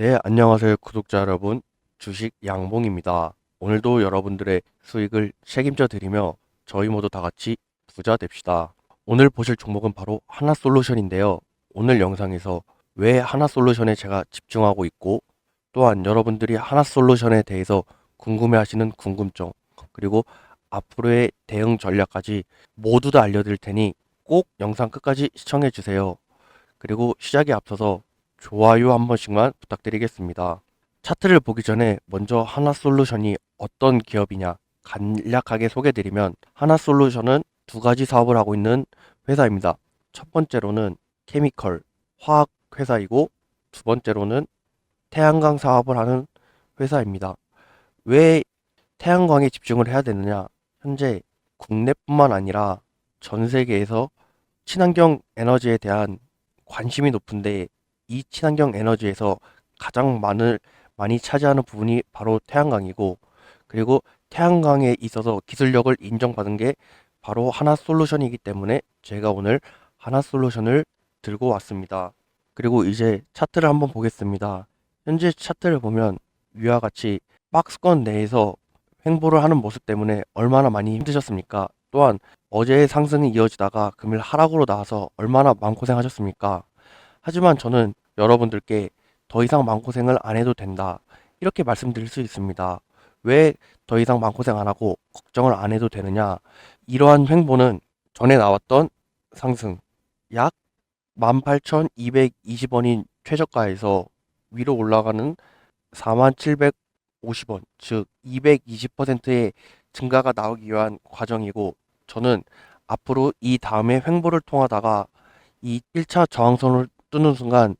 네, 안녕하세요, 구독자 여러분. 주식 양봉입니다. 오늘도 여러분들의 수익을 책임져 드리며 저희 모두 다 같이 부자 됩시다. 오늘 보실 종목은 바로 하나 솔루션인데요. 오늘 영상에서 왜 하나 솔루션에 제가 집중하고 있고 또한 여러분들이 하나 솔루션에 대해서 궁금해 하시는 궁금증 그리고 앞으로의 대응 전략까지 모두 다 알려드릴 테니 꼭 영상 끝까지 시청해 주세요. 그리고 시작에 앞서서 좋아요 한 번씩만 부탁드리겠습니다. 차트를 보기 전에 먼저 하나솔루션이 어떤 기업이냐 간략하게 소개드리면 하나솔루션은 두 가지 사업을 하고 있는 회사입니다. 첫 번째로는 케미컬, 화학 회사이고 두 번째로는 태양광 사업을 하는 회사입니다. 왜 태양광에 집중을 해야 되느냐? 현재 국내뿐만 아니라 전 세계에서 친환경 에너지에 대한 관심이 높은데 이 친환경 에너지에서 가장 많은 많이 차지하는 부분이 바로 태양광이고 그리고 태양광에 있어서 기술력을 인정받은 게 바로 하나 솔루션이기 때문에 제가 오늘 하나 솔루션을 들고 왔습니다. 그리고 이제 차트를 한번 보겠습니다. 현재 차트를 보면 위와 같이 박스권 내에서 횡보를 하는 모습 때문에 얼마나 많이 힘드셨습니까? 또한 어제의 상승이 이어지다가 금일 하락으로 나와서 얼마나 마음고생하셨습니까? 하지만 저는 여러분들께 더 이상 마음고생을 안 해도 된다. 이렇게 말씀드릴 수 있습니다. 왜 더 이상 마음고생 안 하고 걱정을 안 해도 되느냐? 이러한 횡보는 전에 나왔던 상승 약 18,220원인 최저가에서 위로 올라가는 4750원, 즉 220%의 증가가 나오기 위한 과정이고 저는 앞으로 이 다음에 횡보를 통하다가 이 1차 저항선을 뚫는 순간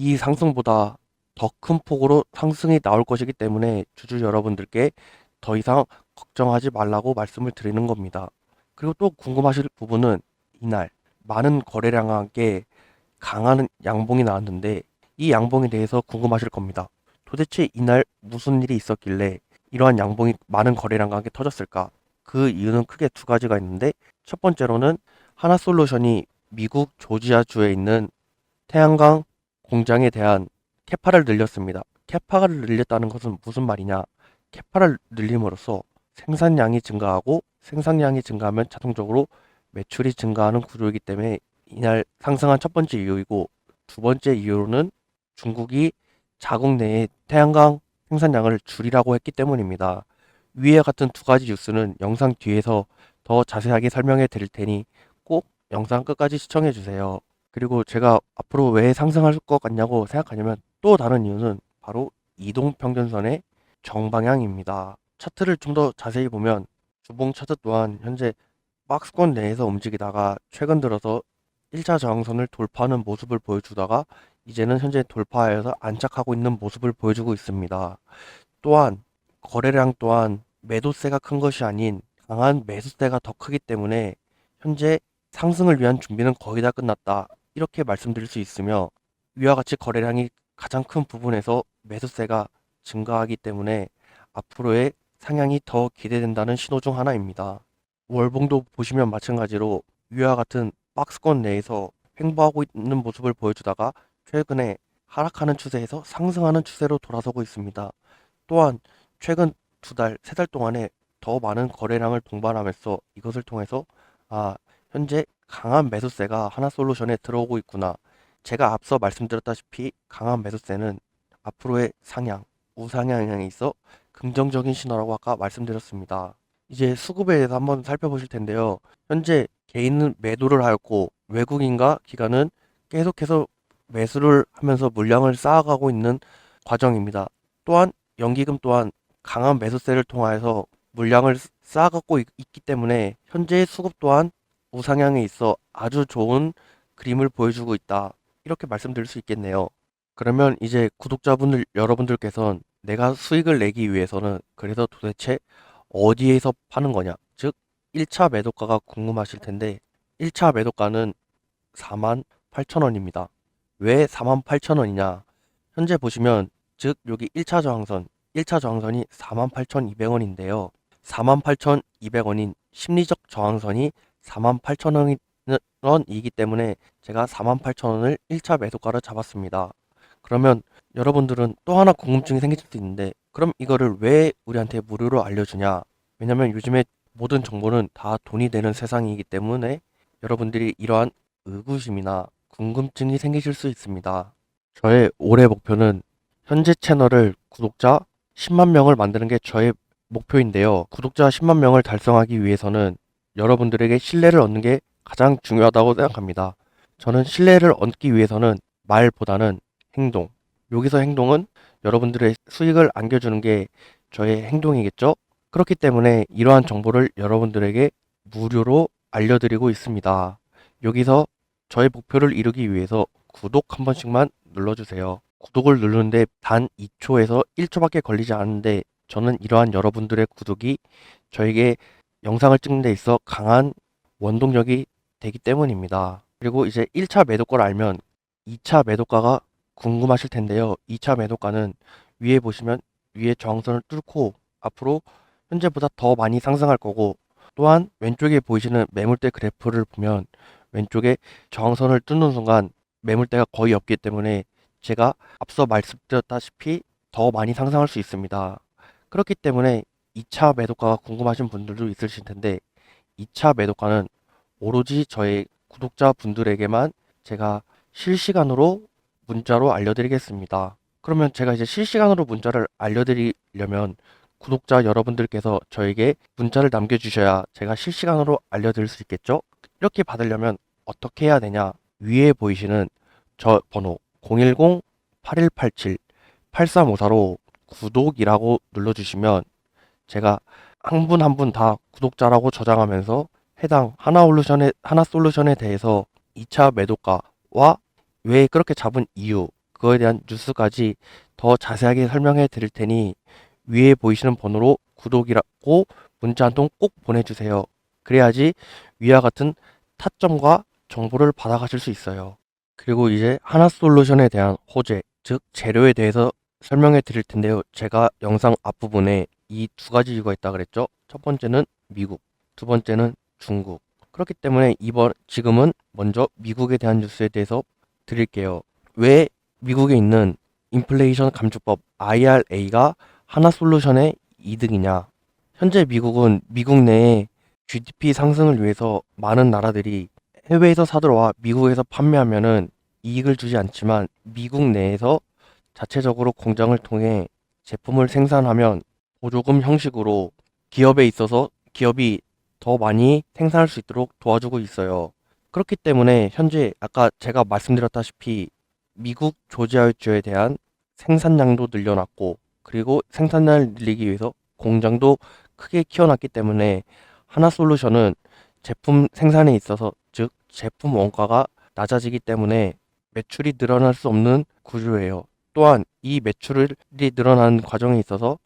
이 상승보다 더 큰 폭으로 상승이 나올 것이기 때문에 주주 여러분들께 더 이상 걱정하지 말라고 말씀을 드리는 겁니다. 그리고 또 궁금하실 부분은 이날 많은 거래량과 함께 강한 양봉이 나왔는데 이 양봉에 대해서 궁금하실 겁니다. 도대체 이날 무슨 일이 있었길래 이러한 양봉이 많은 거래량과 함께 터졌을까? 그 이유는 크게 두 가지가 있는데 첫 번째로는 하나솔루션이 미국 조지아주에 있는 태양광 공장에 대한 캐파를 늘렸습니다. 캐파를 늘렸다는 것은 무슨 말이냐? 캐파를 늘림으로써 생산량이 증가하고 생산량이 증가하면 자동적으로 매출이 증가하는 구조이기 때문에 이날 상승한 첫 번째 이유이고 두 번째 이유로는 중국이 자국 내에 태양광 생산량을 줄이라고 했기 때문입니다. 위에 같은 두 가지 뉴스는 영상 뒤에서 더 자세하게 설명해 드릴 테니 꼭 영상 끝까지 시청해 주세요. 그리고 제가 앞으로 왜 상승할 것 같냐고 생각하냐면 또 다른 이유는 바로 이동평균선의 정방향입니다. 차트를 좀 더 자세히 보면 주봉 차트 또한 현재 박스권 내에서 움직이다가 최근 들어서 1차 저항선을 돌파하는 모습을 보여주다가 이제는 현재 돌파하여서 안착하고 있는 모습을 보여주고 있습니다. 또한 거래량 또한 매도세가 큰 것이 아닌 강한 매수세가 더 크기 때문에 현재 상승을 위한 준비는 거의 다 끝났다. 이렇게 말씀드릴 수 있으며 위와 같이 거래량이 가장 큰 부분에서 매수세가 증가하기 때문에 앞으로의 상향이 더 기대된다는 신호 중 하나입니다. 월봉도 보시면 마찬가지로 위와 같은 박스권 내에서 횡보하고 있는 모습을 보여주다가 최근에 하락하는 추세에서 상승하는 추세로 돌아서고 있습니다. 또한 최근 두 달, 세 달 동안에 더 많은 거래량을 동반하면서 이것을 통해서 아, 현재 강한 매수세가 하나솔루션에 들어오고 있구나. 제가 앞서 말씀드렸다시피 강한 매수세는 앞으로의 상향, 우상향에 있어 긍정적인 신호라고 아까 말씀드렸습니다. 이제 수급에 대해서 한번 살펴보실 텐데요. 현재 개인은 매도를 하였고 외국인과 기관은 계속해서 매수를 하면서 물량을 쌓아가고 있는 과정입니다. 또한 연기금 또한 강한 매수세를 통하여서 물량을 쌓아갖고 있, 기 때문에 현재의 수급 또한 우상향에 있어 아주 좋은 그림을 보여주고 있다. 이렇게 말씀드릴 수 있겠네요. 그러면 이제 구독자분들 여러분들께서는 내가 수익을 내기 위해서는 그래서 도대체 어디에서 파는 거냐? 즉 1차 매도가가 궁금하실 텐데 1차 매도가는 48,000원입니다. 왜 48,000원이냐? 현재 보시면 즉 여기 1차 저항선 1차 저항선이 48,200원인데요. 48,200원인 심리적 저항선이 48,000원이기 때문에 제가 48,000원을 1차 매도가로 잡았습니다. 그러면 여러분들은 또 하나 궁금증이 생길 수도 있는데 그럼 이거를 왜 우리한테 무료로 알려주냐? 왜냐면 요즘에 모든 정보는 다 돈이 되는 세상이기 때문에 여러분들이 이러한 의구심이나 궁금증이 생기실 수 있습니다. 저의 올해 목표는 현재 채널을 구독자 10만 명을 만드는 게 저의 목표인데요. 구독자 10만 명을 달성하기 위해서는 여러분들에게 신뢰를 얻는 게 가장 중요하다고 생각합니다. 저는 신뢰를 얻기 위해서는 말보다는 행동. 여기서 행동은 여러분들의 수익을 안겨주는 게 저의 행동이겠죠? 그렇기 때문에 이러한 정보를 여러분들에게 무료로 알려드리고 있습니다. 여기서 저의 목표를 이루기 위해서 구독 한 번씩만 눌러주세요. 구독을 누르는데 단 2초에서 1초밖에 걸리지 않는데 저는 이러한 여러분들의 구독이 저에게 영상을 찍는 데 있어 강한 원동력이 되기 때문입니다. 그리고 이제 1차 매도가를 알면 2차 매도가가 궁금하실 텐데요. 2차 매도가는 위에 보시면 위에 저항선을 뚫고 앞으로 현재보다 더 많이 상승할 거고 또한 왼쪽에 보이시는 매물대 그래프를 보면 왼쪽에 저항선을 뚫는 순간 매물대가 거의 없기 때문에 제가 앞서 말씀드렸다시피 더 많이 상승할 수 있습니다. 그렇기 때문에 2차 매도가가 궁금하신 분들도 있으실 텐데 2차 매도가는 오로지 저의 구독자 분들에게만 제가 실시간으로 문자로 알려드리겠습니다. 그러면 제가 이제 실시간으로 문자를 알려드리려면 구독자 여러분들께서 저에게 문자를 남겨주셔야 제가 실시간으로 알려드릴 수 있겠죠? 이렇게 받으려면 어떻게 해야 되냐? 위에 보이시는 저 번호 010-8187-8354로 구독이라고 눌러주시면 제가 한 분 한 분 다 구독자라고 저장하면서 해당 하나 솔루션에, 하나 솔루션에 대해서 2차 매도가와 왜 그렇게 잡은 이유, 그거에 대한 뉴스까지 더 자세하게 설명해 드릴 테니 위에 보이시는 번호로 구독이라고 문자 한 통 꼭 보내주세요. 그래야지 위와 같은 타점과 정보를 받아가실 수 있어요. 그리고 이제 하나솔루션에 대한 호재, 즉 재료에 대해서 설명해 드릴 텐데요. 제가 영상 앞부분에 이 두 가지 이유가 있다 그랬죠. 첫 번째는 미국, 두 번째는 중국. 그렇기 때문에 이번 지금은 먼저 미국에 대한 뉴스에 대해서 드릴게요. 왜 미국에 있는 인플레이션 감축법 IRA가 하나 솔루션의 이득이냐? 현재 미국은 미국 내에 GDP 상승을 위해서 많은 나라들이 해외에서 사들어와 미국에서 판매하면은 이익을 주지 않지만 미국 내에서 자체적으로 공장을 통해 제품을 생산하면 보조금 형식으로 기업에 있어서 기업이 더 많이 생산할 수 있도록 도와주고 있어요. 그렇기 때문에 현재 아까 제가 말씀드렸다시피 미국 조지아주에 대한 생산량도 늘려놨고 그리고 생산량을 늘리기 위해서 공장도 크게 키워놨기 때문에 하나 솔루션은 제품 생산에 있어서 즉 제품 원가가 낮아지기 때문에 매출이 늘어날 수 없는 구조예요. 또한 이 매출이 늘어나는 과정에 있어서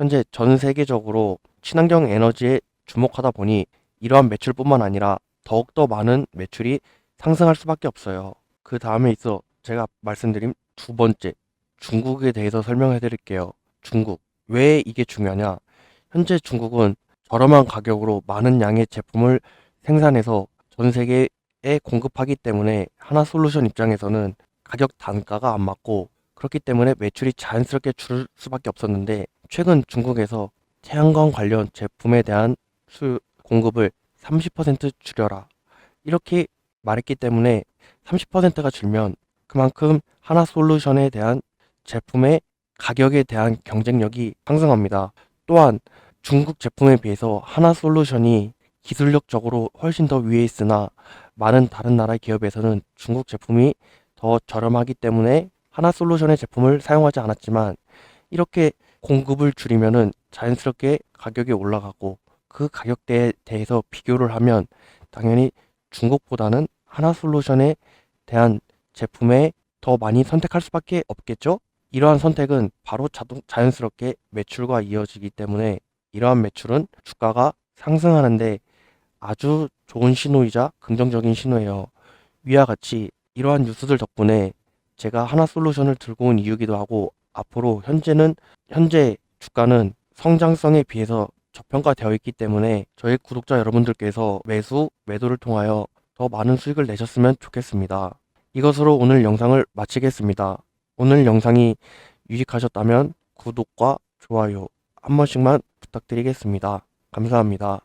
현재 전 세계적으로 친환경 에너지에 주목하다 보니 이러한 매출뿐만 아니라 더욱더 많은 매출이 상승할 수밖에 없어요. 그 다음에 있어 제가 말씀드린 두 번째 중국에 대해서 설명해 드릴게요. 중국. 왜 이게 중요하냐? 현재 중국은 저렴한 가격으로 많은 양의 제품을 생산해서 전 세계에 공급하기 때문에 하나 솔루션 입장에서는 가격 단가가 안 맞고 그렇기 때문에 매출이 자연스럽게 줄 수밖에 없었는데 최근 중국에서 태양광 관련 제품에 대한 수 공급을 30% 줄여라. 이렇게 말했기 때문에 30%가 줄면 그만큼 하나 솔루션에 대한 제품의 가격에 대한 경쟁력이 상승합니다. 또한 중국 제품에 비해서 하나 솔루션이 기술력적으로 훨씬 더 위에 있으나 많은 다른 나라 기업에서는 중국 제품이 더 저렴하기 때문에 하나 솔루션의 제품을 사용하지 않았지만 이렇게 공급을 줄이면은 자연스럽게 가격이 올라가고 그 가격대에 대해서 비교를 하면 당연히 중국보다는 하나 솔루션에 대한 제품에 더 많이 선택할 수밖에 없겠죠? 이러한 선택은 바로 자동, 자연스럽게 매출과 이어지기 때문에 이러한 매출은 주가가 상승하는데 아주 좋은 신호이자 긍정적인 신호예요. 위와 같이 이러한 뉴스들 덕분에 제가 하나 솔루션을 들고 온 이유기도 하고 앞으로 현재는 현재 주가는 성장성에 비해서 저평가되어 있기 때문에 저희 구독자 여러분들께서 매수, 매도를 통하여 더 많은 수익을 내셨으면 좋겠습니다. 이것으로 오늘 영상을 마치겠습니다. 오늘 영상이 유익하셨다면 구독과 좋아요 한 번씩만 부탁드리겠습니다. 감사합니다.